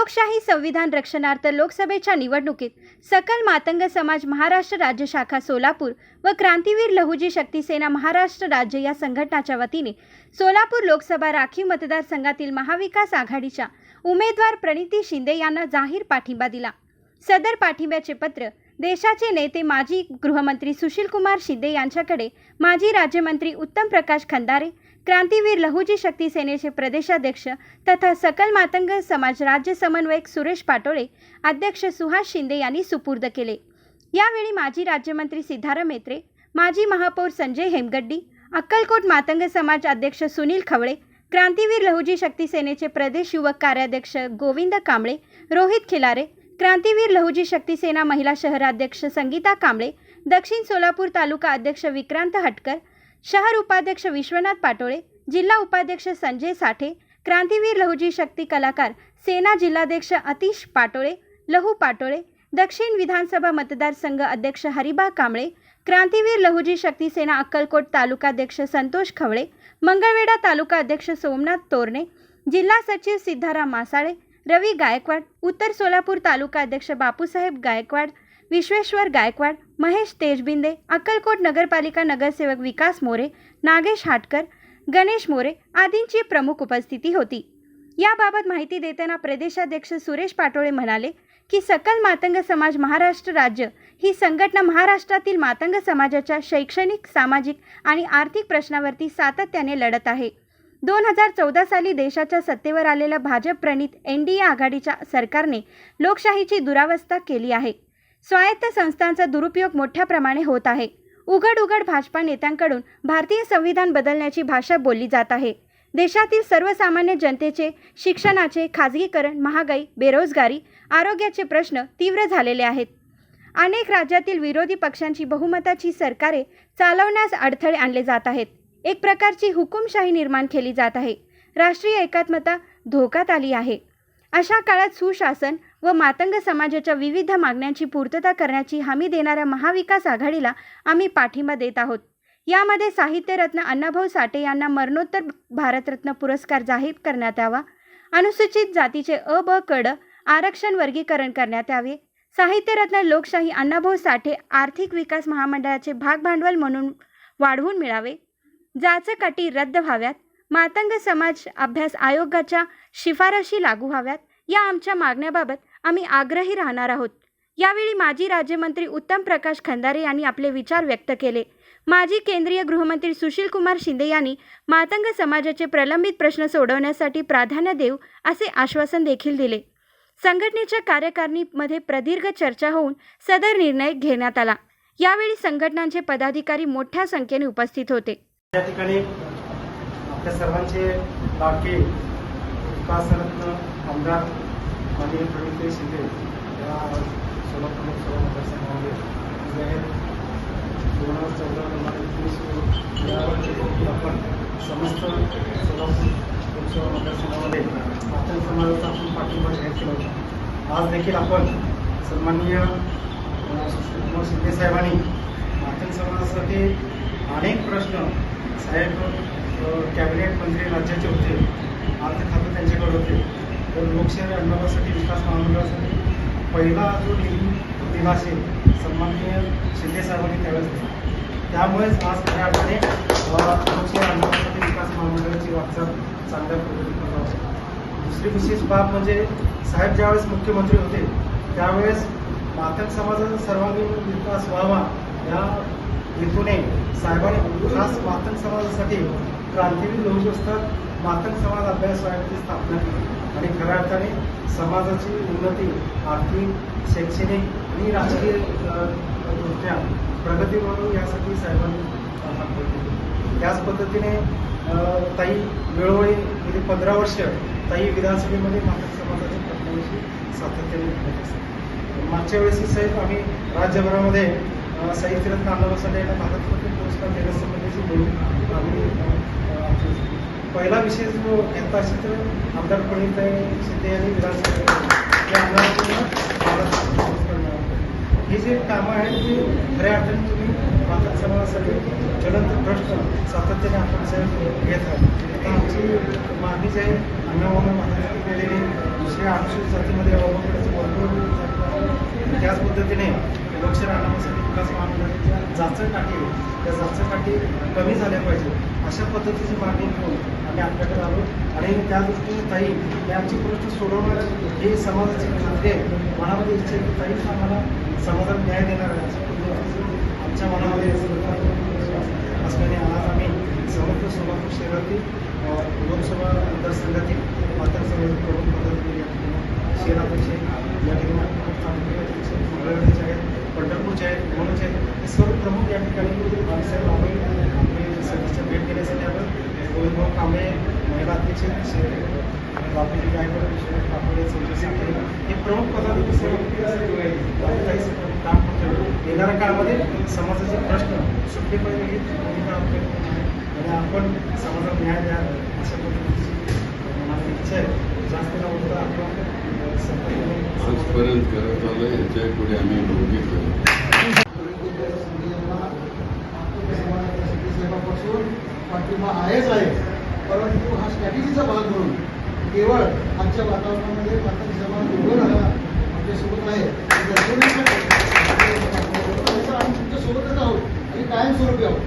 लोकशाही संविधान रक्षणार्थ लोकसभेच्या निवडणुकीत सकल मातंग समाज महाराष्ट्र राज्य शाखा सोलापूर व क्रांतीवीर लहुजी शक्ती सेना महाराष्ट्र राज्य या संघटनाच्या वतीने सोलापूर लोकसभा राखीव मतदारसंघातील महाविकास आघाडीच्या उमेदवार प्रणिती शिंदे यांना जाहीर पाठिंबा दिला. सदर पाठिंब्याचे पत्र देशाचे नेते माजी गृहमंत्री सुशीलकुमार शिंदे यांच्याकडे माजी राज्यमंत्री उत्तम प्रकाश खंदारे क्रांतीवीर लहुजी शक्ती सेनेचे प्रदेशाध्यक्ष तथा सकल मातंग समाज राज्य समन्वयक सुरेश पाटोळे अध्यक्ष सुहास शिंदे यांनी सुपूर्द केले. यावेळी माजी राज्यमंत्री सिद्धाराम मेत्रे माजी महापौर संजय हेमगड्डी अक्कलकोट मातंग समाज अध्यक्ष सुनील खवळे क्रांतीवीर लहुजी शक्ती सेनेचे प्रदेश युवक कार्याध्यक्ष गोविंद कांबळे रोहित खिलारे क्रांतीवीर लहुजी शक्ती सेना महिला शहराध्यक्ष संगीता कांबळे दक्षिण सोलापूर तालुका अध्यक्ष विक्रांत हटकर शहर उपाध्यक्ष विश्वनाथ पाटोळे जिल्हा उपाध्यक्ष संजय साठे क्रांतीवीर लहुजी शक्ती कलाकार सेना जिल्हाध्यक्ष अतिश पाटोळे लहू पाटोळे दक्षिण विधानसभा मतदारसंघ अध्यक्ष हरिबा कांबळे क्रांतीवीर लहुजी शक्ती सेना अक्कलकोट तालुकाध्यक्ष संतोष खवळे मंगळवेढा तालुका अध्यक्ष सोमनाथ तोरणे जिल्हा सचिव सिद्धाराम मासाळे रवी गायकवाड उत्तर सोलापूर तालुका अध्यक्ष बापूसाहेब गायकवाड विश्वेश्वर गायकवाड महेश तेजबिंदे अक्कलकोट नगरपालिका नगरसेवक विकास मोरे नागेश हाटकर गणेश मोरे आदींची प्रमुख उपस्थिती होती. याबाबत माहिती देताना प्रदेशाध्यक्ष सुरेश पाटोळे म्हणाले की सकल मातंग समाज महाराष्ट्र राज्य ही संघटना महाराष्ट्रातील मातंग समाजाच्या शैक्षणिक सामाजिक आणि आर्थिक प्रश्नावरती सातत्याने लढत आहे. दोन हजार चौदा साली देशाच्या सत्तेवर आलेल्या भाजप प्रणित एन डी ए आघाडीच्या सरकारने लोकशाहीची दुरावस्था केली आहे. स्वायत्त संस्थांचा दुरुपयोग मोठ्या प्रमाणे होत आहे. उघड उघड भाजपा नेत्यांकडून भारतीय संविधान बदलण्याची भाषा बोलली जात आहे. देशातील सर्वसामान्य जनतेचे शिक्षणाचे खाजगीकरण महागाई बेरोजगारी आरोग्याचे प्रश्न तीव्र झालेले आहेत. अनेक राज्यातील विरोधी पक्षांची बहुमताची सरकारे चालवण्यास अडथळे आणले जात आहेत. एक प्रकारची हुकुमशाही निर्माण केली जात आहे. राष्ट्रीय एकात्मता धोक्यात आली आहे. अशा काळात सुशासन व मातंग समाजाच्या विविध मागण्यांची पूर्तता करण्याची हमी देणाऱ्या महाविकास आघाडीला आम्ही पाठिंबा देत आहोत. यामध्ये साहित्यरत्न अण्णाभाऊ साठे यांना मरणोत्तर भारतरत्न पुरस्कार जाहीर करण्यात यावा. अनुसूचित जातीचे अ ब कड आरक्षण वर्गीकरण करण्यात यावे. साहित्यरत्न लोकशाही अण्णाभाऊ साठे आर्थिक विकास महामंडळाचे भागभांडवल म्हणून वाढवून मिळावे. जाचकाटी रद्द व्हाव्यात. मातंग समाज अभ्यास आयोगाच्या शिफारशी लागू व्हाव्यात. या आमच्या मागण्याबाबत आम्ही आग्रही राहणार आहोत. यावेळी माजी राज्यमंत्री उत्तम प्रकाश खंदारे यांनी आपले विचार व्यक्त केले. माजी केंद्रीय गृहमंत्री सुशीलकुमार शिंदे यांनी मातंग समाजाचे प्रलंबित प्रश्न सोडवण्यासाठी प्राधान्य देऊ असे आश्वासन देखील दिले. संघटनेच्या कार्यकारिणीमध्ये प्रदीर्घ चर्चा होऊन सदर निर्णय घेण्यात आला. यावेळी संघटनांचे पदाधिकारी मोठ्या संख्येने उपस्थित होते. या ठिकाणी आपल्या सर्वांचे लाडके विकासरत्न आमदार माननीय प्रणित शिंदे या सोलापूर लोकसभा मतदारसंघामध्ये जाहीर दोन हजार चौदा दोन हजार एकवीस या देखील आपण समस्त सोलापूर लोकसभा मतदारसंघामध्ये आपण समाजाचा आपण पाठिंबा जाहीर केला होता. आज देखील आपण सन्माननीय सुशीलकुमार शिंदे साहेबांनी माध्यम समाजासाठी अनेक प्रश्न साहेब कॅबिनेट मंत्री राज्याचे होते. अर्थ खातं त्यांच्याकडे होते. तर लोकशाही अण्णाभासाठी विकास महामंडळासाठी पहिला जो निधी दिला असेल सन्माननीय शिंदे साहेबांनी त्यावेळेस दिला. त्यामुळेच आज खऱ्या अर्थाने लोकशाही अण्णाभासाठी विकास महामंडळाची वाटचाल चांगल्या पद्धतीने दुसरी विशेष बाब म्हणजे साहेब ज्यावेळेस मुख्यमंत्री होते त्यावेळेस मातंग समाजाचा सर्वांगीण विकास व्हावा या हेतूने साहेबांनी खास मातंग समाजासाठी क्रांतीवीर लोक असतात मातक समाज अभ्यास आयोगाची स्थापना केली आणि खऱ्या अर्थाने समाजाची उन्नती आर्थिक शैक्षणिक आणि राजकीय दृष्ट्या प्रगती म्हणून यासाठी साहेबांनी हातभार केली. त्याच पद्धतीने ताई वेळोवेळी गेली पंधरा वर्ष ताई विधानसभेमध्ये मातक समाजाच्या प्रश्नाविषयी सातत्याने बोलत असतात मागच्या वेळेसही साहेब आम्ही राज्यभरामध्ये साहित्यरत्न अण्णाभाऊसाठी यांना पुरस्कार देण्यासंबंधीची मोहीम आम्ही पहिला विषय जो घेतला असेल तर आमदार प्रणित शिंदे यांनी विधानसभेत. हे जे कामं आहेत ते खऱ्या अर्थाने तुम्ही माता समाजासाठी ज्वलंत प्रश्न सातत्याने आपण साहेब घेत आहात. आमची मागणी जे आहे अन्नवान महाराष्ट्रात केलेली दुसऱ्या अनुसूचित जातीमध्ये अवघडचं भरपूर त्याच पद्धतीने लक्ष राहण्यासाठी विकास महामंडळाच्या जाचक काठी त्या जाचक काठी कमी झाल्या पाहिजे अशा पद्धतीची मागणी घेऊन आम्ही आपल्याकडे आलो. आणि त्या दृष्टीने ताई हे आमचे प्रश्न सोडवणार हे समाजाची खात्री आहे मनामध्ये इच्छा आहे की ताईच आम्हाला समाजाला न्याय देणार आहे. अशा पद्धतीची आमच्या मनामध्ये असल्याने आज आम्ही समर्थ सोलापूर शहरातील लोकसभा मतदारसंघातील मतदारसंघ समाज प्रमुख पदाधिकारी या ठिकाणी शहराध्यक्ष आहेत. या ठिकाणी आपले तालुक्याध्यक्ष आहेत, मंडळाध्यक्ष आहेत पंढरपूरचे आहेत मनोज आहेत हे सर्व प्रमुख या ठिकाणी बाळासाहेब आंबे आपले सदस्य भेट देण्यासाठी आपण गोविंदभाऊ कांबळे महिला अध्यक्ष बापूजी गायकवाड विश्वनाथ कापडे चंद्रसेन ठाकरे हे प्रमुख पदाधिकारी सर्व काम करतो येणाऱ्या काळामध्ये समाजाचे प्रश्न सुटलेपणे आणि आपण समाजाला न्याय द्या अशा पद्धतीची इच्छा आहे. जास्त न होता आपण आजपर्यंत करत आलं याच्यापुढे आम्ही बघितलं सेवापासून पाठिंबा आहेच आहे परंतु हा स्ट्रॅटेजीचा भाग म्हणून केवळ आजच्या वातावरणामध्ये आता समाज उभं राहा आमच्यासोबत आहे. आणि तुमच्यासोबतच आहोत आणि कायमस्वरूपी आहोत.